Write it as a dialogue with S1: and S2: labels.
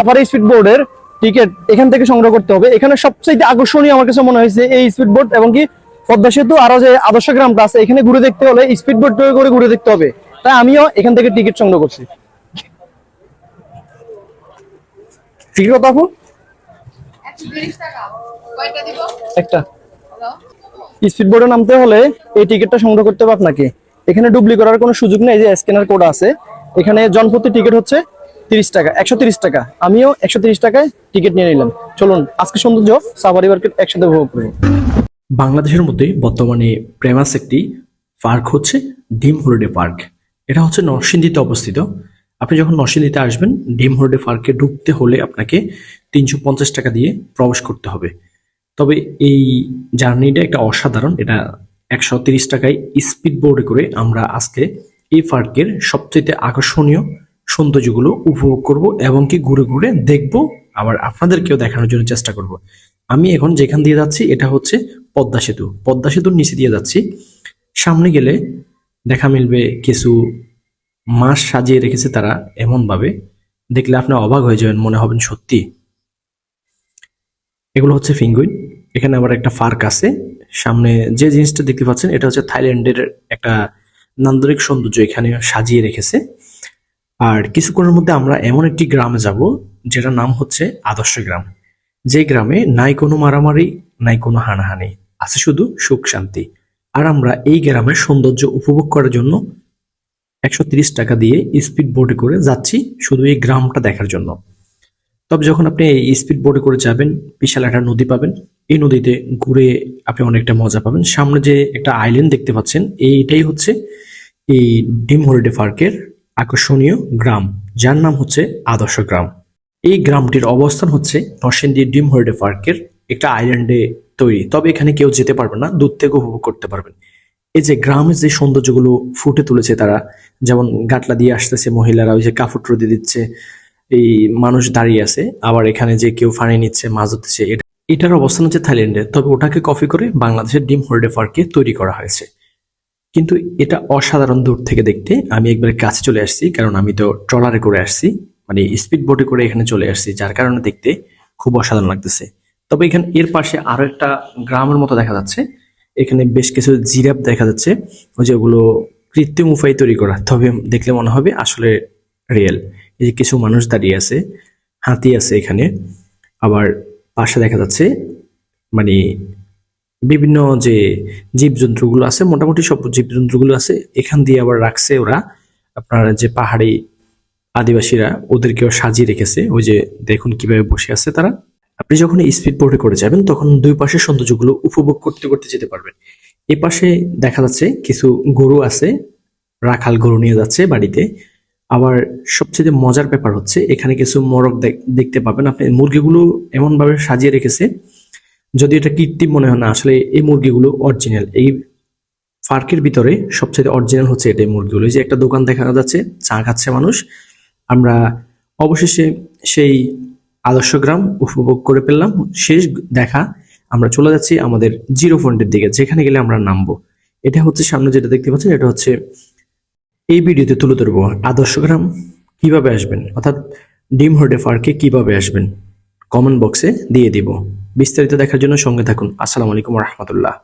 S1: Safari speed বোর্ডের ticket এখান থেকে সংগ্রহ করতে হবে। এখানে সবচেয়ে আকর্ষণীয় আমার কাছে মনে হয়েছে এই স্পিড বোর্ড এবং কি পদ্মা সেতু আরও যে আদর্শ গ্রামটা আছে, এখানে ঘুরে দেখতে হলে স্পিড বোর্ড করে ঘুরে দেখতে হবে। তাই আমিও এখান থেকে টিকিট সংগ্রহ করছি। আপনাকে। এখানে ডুবলি করার কোনো সুযোগ নেই যে স্ক্যানার কোড আছে। এখানে জনপ্রতি টিকিট হচ্ছে তিরিশ টাকা, একশো তিরিশ টাকা। আমিও একশো তিরিশ টাকায় টিকিট নিয়ে নিলাম। চলুন, আজকে সৌন্দর্য মার্কেট একসাথে উপভোগ করব
S2: বাংলাদেশের মধ্যে বর্তমানে প্রেমাস একটি পার্ক হচ্ছে ডিম হলিডে পার্ক এটা হচ্ছে নরসিংদীতে অবস্থিত। আপনি যখন নরসিংদীতে আসবেন ডিম হলিডে পার্কে ঢুকতে হলে আপনাকে তিনশো পঞ্চাশ টাকা দিয়ে প্রবেশ করতে হবে। তবে এই জার্নিটা একটা অসাধারণ। এটা একশো তিরিশ টাকায় স্পিড বোর্ডে করে আমরা আজকে এই পার্কের সবচেয়ে আকর্ষণীয় সৌন্দর্যগুলো উপভোগ করব এবং কি ঘুরে ঘুরে দেখব, আবার আপনাদেরকেও দেখানোর জন্য চেষ্টা করব। আমি এখন যেখান দিয়ে যাচ্ছি, এটা হচ্ছে পদ্মা সেতু। পদ্মা সেতুর নিচে দিয়ে যাচ্ছি। সামনে গেলে দেখা মিলবে কিছু মাছ সাজিয়ে রেখেছে তারা এমন ভাবে দেখলে আপনি অবাক হয়ে যাবেন, মনে হবেন সত্যি। এগুলো হচ্ছে ফিঙ্গুইন। এখানে আবার একটা পার্ক আছে। সামনে যে জিনিসটা দেখতে পাচ্ছেন, এটা হচ্ছে থাইল্যান্ডের একটা নান্দরিক সৌন্দর্য এখানে সাজিয়ে রেখেছে। আর কিছুক্ষণের মধ্যে আমরা এমন একটি গ্রামে যাব, যেটার নাম হচ্ছে আদর্শ গ্রাম। যে গ্রামে নাই কোনো মারামারি, নাই কোনো হানাহানি, আছে শুধু সুখ শান্তি। আর আমরা এই গ্রামের সৌন্দর্য উপভোগ করার জন্য একশো টাকা দিয়ে স্পিড বোটে করে যাচ্ছি শুধু এই গ্রামটা দেখার জন্য। তবে যখন আপনি এই স্পিড বোটে করে যাবেন, বিশাল একটা নদী পাবেন। এই নদীতে ঘুরে আপনি অনেকটা মজা পাবেন। সামনে যে একটা আইল্যান্ড দেখতে পাচ্ছেন, এইটাই হচ্ছে এই ডিম হলিডে পার্কের আকর্ষণীয় গ্রাম, যার নাম হচ্ছে আদর্শ গ্রাম। এই গ্রামটির অবস্থান হচ্ছে নরসিংদী ডিম হলিডে পার্কের একটা আইল্যান্ডে তৈরি। তবে এখানে কেউ যেতে পারবে না, দূর থেকে উপভোগ করতে পারবেন। এই যে গ্রামের যে সৌন্দর্যগুলো ফুটে তুলেছে তারা, যেমন গাটলা দিয়ে আসতেছে মহিলারা, ওই যে কাপড় দিয়ে দিচ্ছে, এই মানুষ দাঁড়িয়ে আছে, আবার এখানে যে কেউ ফানি নিচ্ছে, মাছ ধরতেছে, এটা এটার অবস্থান হচ্ছে থাইল্যান্ডে। তবে ওটাকে কপি করে বাংলাদেশের ডিম হলিডে পার্কে তৈরি করা হয়েছে। কিন্তু এটা অসাধারণ দূর থেকে দেখতে আমি একবার কাছে চলে আসছি, কারণ আমি তো ট্রলারে করে আসছি মানে স্পিড বোটে করে এখানে চলে আসছি, যার কারণে দেখতে খুব অসাধারণ লাগতেছে। তবে এখানে এর পাশে আরও একটা গ্রামের মতো দেখা যাচ্ছে, এখানে বেশ কিছু জিরাফ দেখা যাচ্ছে, ওই যে ওগুলো কৃত্রিম উপায় তৈরি করা, তবে দেখলে মনে হবে আসলে রিয়েল এই যে কিছু মানুষ দাঁড়িয়ে আছে, হাতি আছে এখানে, আবার পাশে দেখা যাচ্ছে মানে বিভিন্ন যে জীবজন্তুগুলো আছে, মোটামুটি সব জীবজন্তুগুলো আছে, এখান দিয়ে আবার রাখছে ওরা আপনার যে পাহাড়ি আদিবাসীরা ওদেরকেও সাজিয়ে রেখেছে। ওই যে দেখুন কীভাবে বসে আছে তারা। আপনি যখন স্পিড বোটে করে যাবেন, তখন দুই পাশের সৌন্দর্যগুলো উপভোগ করতে করতে যেতে পারবেন। এই পাশে দেখা যাচ্ছে কিছু গরু আছে, রাখাল গরু নিয়ে যাচ্ছে বাড়িতে। আবার সবচেয়ে মজার ব্যাপার হচ্ছে, এখানে কিছু মোরগ দেখ- দেখতে পাবেন। আপনি মুরগিগুলো এমন ভাবে সাজিয়ে রেখেছে যদি এটা কৃত্রিম মনে হয় না, আসলে এই মুরগিগুলো অরিজিনাল এই পার্কের ভিতরে সবচেয়ে অরিজিনাল হচ্ছে এটাই মুরগিগুলো। এই যে একটা দোকান দেখানো যাচ্ছে, চা খাচ্ছে মানুষ। আমরা অবশেষে সেই আদর্শ গ্রাম উপভোগ করে পেলাম শেষ দেখা, আমরা চলে যাচ্ছি আমাদের জিরো পয়েন্টের দিকে, যেখানে গেলে আমরা নামবো। এটা হচ্ছে সামনে যেটা দেখতে পাচ্ছেন, এটা হচ্ছে এই ভিডিওতে তুলে ধরবো। আদর্শ গ্রাম কীভাবে আসবেন? অর্থাৎ ডিম হোর্ডে পার্কে কীভাবে আসবেন? কমেন্ট বক্সে দিয়ে দিব। বিস্তারিত দেখার জন্য সঙ্গে থাকুন। আসসালামু আলাইকুম রহমতুল্লাহ।